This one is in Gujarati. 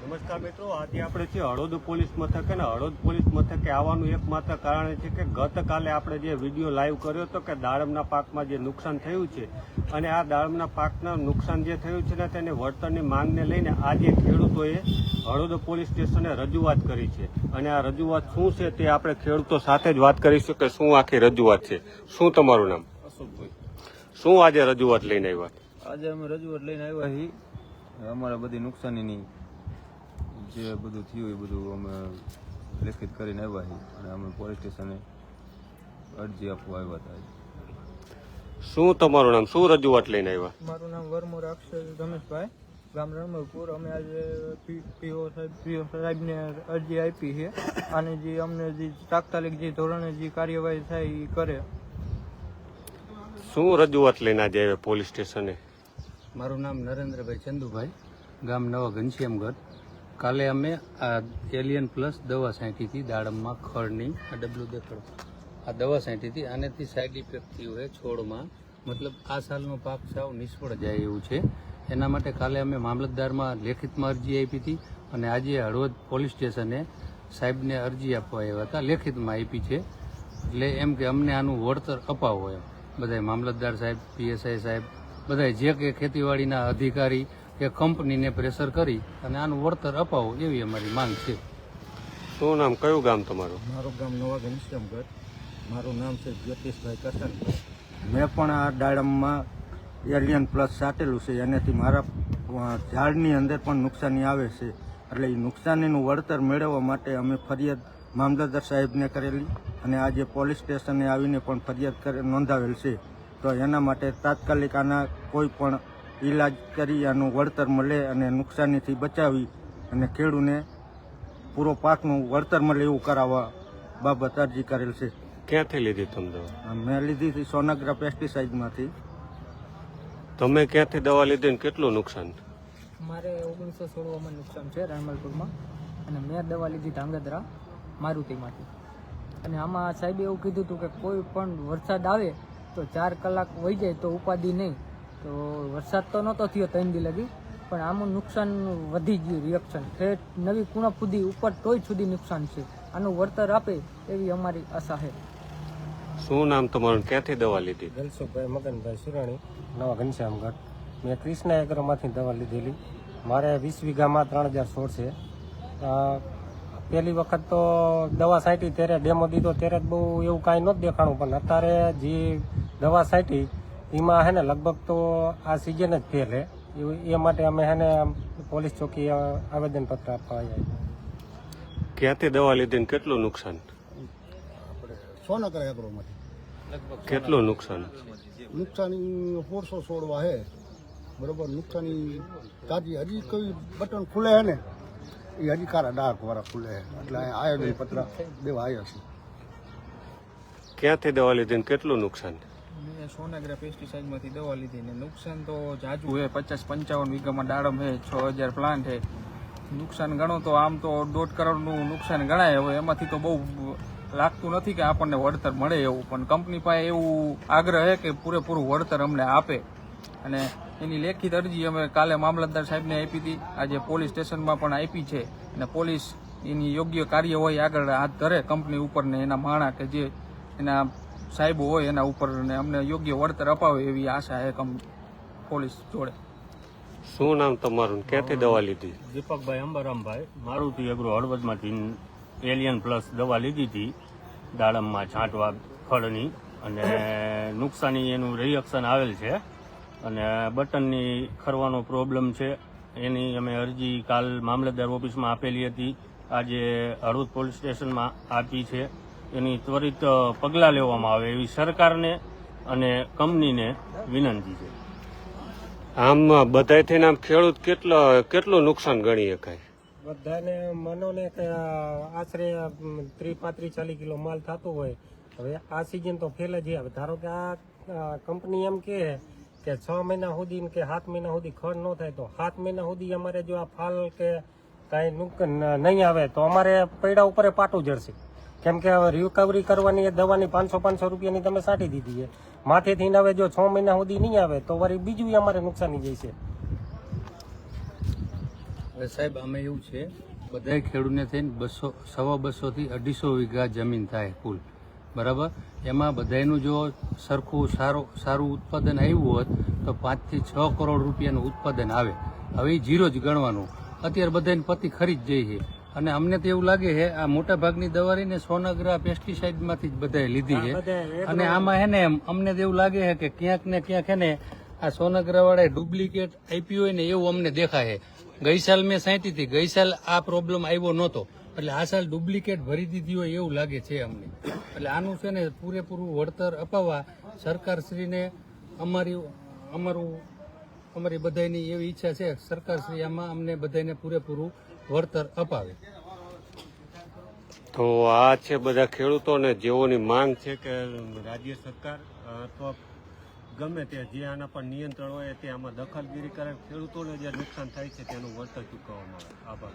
નમસ્કાર મિત્રો આજે આપણે છે હળોદ પોલીસ મથકે ને હળોદ પોલીસ મથકે આવવાનું એકમાત્ર કારણ છે કે ગતકાલે આપણે જે વીડિયો લાઈવ કર્યો હતો કે દાડમના પાકમાં જે નુકસાન થયું છે અને આ દાડમના પાકના નુકસાન જે થયું છે ને તેને વળતરની માંગને લઈને આજે ખેડૂતોએ હળોદ પોલીસ સ્ટેશને રજૂઆત કરી છે. અને આ રજૂઆત શું છે તે આપણે ખેડૂતો સાથે જ વાત કરીશું કે શું આખી રજૂઆત છે. શું તમારું નામ? અશોકભાઈ. શું આજે રજૂઆત લઈને આવ્યા? આજે અમે રજૂઆત લઈને આવ્યા છીએ. અમારા બધી નુકસાનીની જે બધું થયું એ બધું અમે લેખિત કરીને આવ્યા છીએ અને અમે પોલીસ સ્ટેશને અરજી આપવા આવ્યા હતા. શું તમારું નામ? શું રજૂઆત લઈને આવ્યા? મારું નામ વરમોર અક્ષર રમેશભાઈ. ગામ રણમલપુર. અમે આજે પીઓ સાહેબ પીઓ સાહેબને અરજી આપી છે અને જે અમને જે તાત્કાલિક જે ધોરણે જે કાર્યવાહી થાય એ કરે. શું રજૂઆત લઈને આજે આવ્યા પોલીસ સ્ટેશને મારું નામ નરેન્દ્રભાઈ ચંદુભાઈ. ગામ નવા ઘનશ્યામગઢ કાલે અમે આ એલિયન પ્લસ દવા સાંટીથી દાડમમાં ખળની, આ ડબલું દેખાડો. આ દવા સાંટીથી આનેથી સાઈડ ઇફેક્ટ થયું છે છોડમાં. મતલબ આ સાલનો પાક સાવ નિષ્ફળ જાય એવું છે. એના માટે કાલે અમે મામલતદારમાં લેખિતમાં અરજી આપી હતી અને આજે હળવદ પોલીસ સ્ટેશને સાહેબને અરજી આપવા આવ્યા હતા. લેખિતમાં આપી છે. એટલે એમ કે અમને આનું વળતર અપાવો એમ. બધાય મામલતદાર સાહેબ, પીએસઆઈ સાહેબ, બધાય જે કે ખેતીવાડીના અધિકારી કે કંપનીને પ્રેશર કરી અને આનું વળતર અપાવો એવી અમારી માંગ છે. શું નામ? કયું ગામ તમારું? મારું ગામ નવા ઘનશ્યામગઢ મારું નામ છે જ્યોતિષભાઈ કરસનભાઈ મેં પણ આ ડાળમમાં એલિયન પ્લસ સાટેલું છે. એનાથી મારા ઝાડની અંદર પણ નુકસાની આવે છે. એટલે એ નુકસાનીનું વળતર મેળવવા માટે અમે ફરિયાદ મામલતદાર સાહેબને કરેલી અને આજે પોલીસ સ્ટેશને આવીને પણ ફરિયાદ કરે નોંધાવેલ છે. તો એના માટે તાત્કાલિક આના કોઈ પણ ઈલાજ કરી આનું વળતર મળે અને નુકસાનીથી બચાવી અને ખેડૂને પૂરો પાકનું વળતર મળે એવું કરાવવા બાબત અરજી કરેલ છે. ક્યાંથી લીધી તમે દવા? મેં લીધી હતી સોનાગ્રા પેસ્ટિસાઇડમાંથી. તમે ક્યાંથી દવા લીધી ને કેટલું નુકસાન? મારે ઓગણીસો સોળમાં નુકસાન છે રણમલપુરમાં અને મેં દવા લીધી ધાંગધ્રા મારુતિમાંથી. અને આમાં સાહેબે એવું કીધું હતું કે કોઈ પણ વરસાદ આવે તો ચાર કલાક વહી જાય તો ઉપાધિ નહીં. તો વરસાદ તો નહોતો થયો ત્રણ દી લગી પણ આમાં નુકસાન વધી ગયું રિએક્શન ઠેઠ નવી કુણા સુધી ઉપર તોય સુધી નુકસાન છે. આનું વળતર આપે એવી અમારી આશા છે. શું નામ તમારું? ક્યાંથી દવા લીધી? દલસુખભાઈ મગનભાઈ સુરાણી નવા ઘનશ્યામગઢ મેં ક્રિષ્ના એગ્રોમાંથી દવા લીધેલી. મારે વીસ વીઘામાં ત્રણ હજાર સોળ છે. પહેલી વખત તો દવા સાંટી ત્યારે ડેમો દીધો ત્યારે જ બહુ એવું કાંઈ નહોતું દેખાણું. પણ અત્યારે જે દવા છાંટી એમાં હે ને લગભગ તો આ સિઝન જ ફેલ હે. એવું- એ માટે અમે હે ને પોલીસ ચોકી આવેદનપત્ર આપવા આવ્યા ક્યાંથી દવા લીધી ને કેટલું નુકસાન? સોના કરે એકરો માટે. કેટલું નુકસાન? નુકસાની સોળસો સોળવા હે. બરોબર નુકસાની તાજી હજી કોઈ બટન ખુલે હે ને એ હજી કારા ડાક વાળા ખુલે હે. એટલે આયોજન પત્ર દેવા આવ્યા છે ક્યાંથી દવા લીધી કેટલું નુકસાન? મેં સોનાગ્રા પેસ્ટિસાઇડમાંથી દવા લીધી ને નુકસાન તો જાજુ હે પચાસ પંચાવન વીઘામાં દાડમ છે, છ હજાર પ્લાન્ટ છે. નુકસાન ગણો તો આમ તો દોઢ કરોડનું નુકસાન ગણાય હવે. એમાંથી તો બહુ લાગતું નથી કે આપણને વળતર મળે એવું. પણ કંપની પાસે એવું આગ્રહ છે કે પૂરેપૂરું વળતર અમને આપે. અને એની લેખિત અરજી અમે કાલે મામલતદાર સાહેબને આપી હતી. આજે પોલીસ સ્ટેશનમાં પણ આપી છે. અને પોલીસ એની યોગ્ય કાર્યવાહી આગળ હાથ ધરે કંપની ઉપર ને એના માણા કે જે એના સાહેબો હોય એના ઉપર ને અમને યોગ્ય વળતર અપાવે એવી આશા છે કમ પોલીસ જોડે. શું નામ તમારું? ક્યાંથી દવા લીધી? દીપકભાઈ અંબારામભાઈ. મારુતિ એગ્રો હળવદમાંથી એલિયન પ્લસ દવા લીધી હતી. દાડમમાં છાંટવા ખળની અને નુકસાની એનું રિએક્શન આવેલ છે. અને બટનની ખરવાનો પ્રોબ્લેમ છે. એની અમે અરજી કાલ મામલતદાર ઓફિસમાં આપેલી હતી. આજે હળવદ પોલીસ સ્ટેશનમાં આપી છે. એની ત્વરિત પગલાં લેવામાં આવે એવી સરકારને અને કંપનીને વિનંતી છે. આમ બધાથી આમ ખેડૂત કેટલો કેટલું નુકસાન ગણી શકાય બધાને મનોને કે આશરે ત્રીસ પાંત્રીસ ચાલીસ કિલો માલ થતો હોય. હવે આ સિઝન તો ફેલ જ આવે ધારો કે આ કંપની એમ કે કે છ મહિના સુધી કે સાત મહિના સુધી ખર્ચ ન થાય તો સાત મહિના સુધી અમારે જો આ ફાલ કે કાંઈ નુક નહીં આવે તો અમારે પૈડા ઉપર પાટું જડશે. કેમ કે હવે રિકવરી કરવાની એ દવાની પાંચસો પાંચસો રૂપિયાની તમે સાટી દીધી છે. માથેથી હવે જો છ મહિના સુધી નહીં આવે, તો વળી બીજું અમારે નુકસાની જશે સાહેબ અમે એવું છે, બધાય ખેડૂતને થઈને બસો, સવા બસોથી અઢીસો વીઘા જમીન થાય કુલ બરાબર? એમાં બધાયનું જો સરખું સારું સારું ઉત્પાદન આવ્યું હોત, તો પાંચથી છ કરોડ રૂપિયાનું ઉત્પાદન આવે. હવે એ જીરો જ ગણવાનું. અત્યારે બધાને પતિ ખરી જ જઈ અને અમને તો એવું લાગે છે આ મોટા ભાગની દવા રહીને સોનગરા પેસ્ટિસાઇડમાંથી જ બધાએ લીધી છે. અને આમાં હે ને અમને તો એવું લાગે છે કે ક્યાંક ને ક્યાંક હે ને આ સોનગરા વાળાએ ડુપ્લિકેટ આપ્યું હોય ને એવું અમને દેખાય છે. ગઈ સાલ મેં સાંટી હતી ગઈ સાલ આ પ્રોબ્લેમ આવ્યો નહોતો. એટલે આ સાલ ડુપ્લિકેટ ભરી દીધી હોય એવું લાગે છે અમને. એટલે આનું છે ને પૂરેપૂરું વળતર અપાવવા સરકારશ્રીને અમારી અમારું અમારી બધાની એવી ઈચ્છા છે. સરકારશ્રી આમાં અમને બધાને પૂરેપૂરું વળતર અપાવે. તો આ છે બધા ખેડૂતોને જેઓની માંગ છે કે રાજ્ય સરકાર અથવા ગમે તે જે આના પર નિયંત્રણ હોય તે આમાં દખલગીરી કરે. ખેડૂતોને જે નુકસાન થાય છે તેનું વળતર ચૂકવવામાં આવે. આભાર.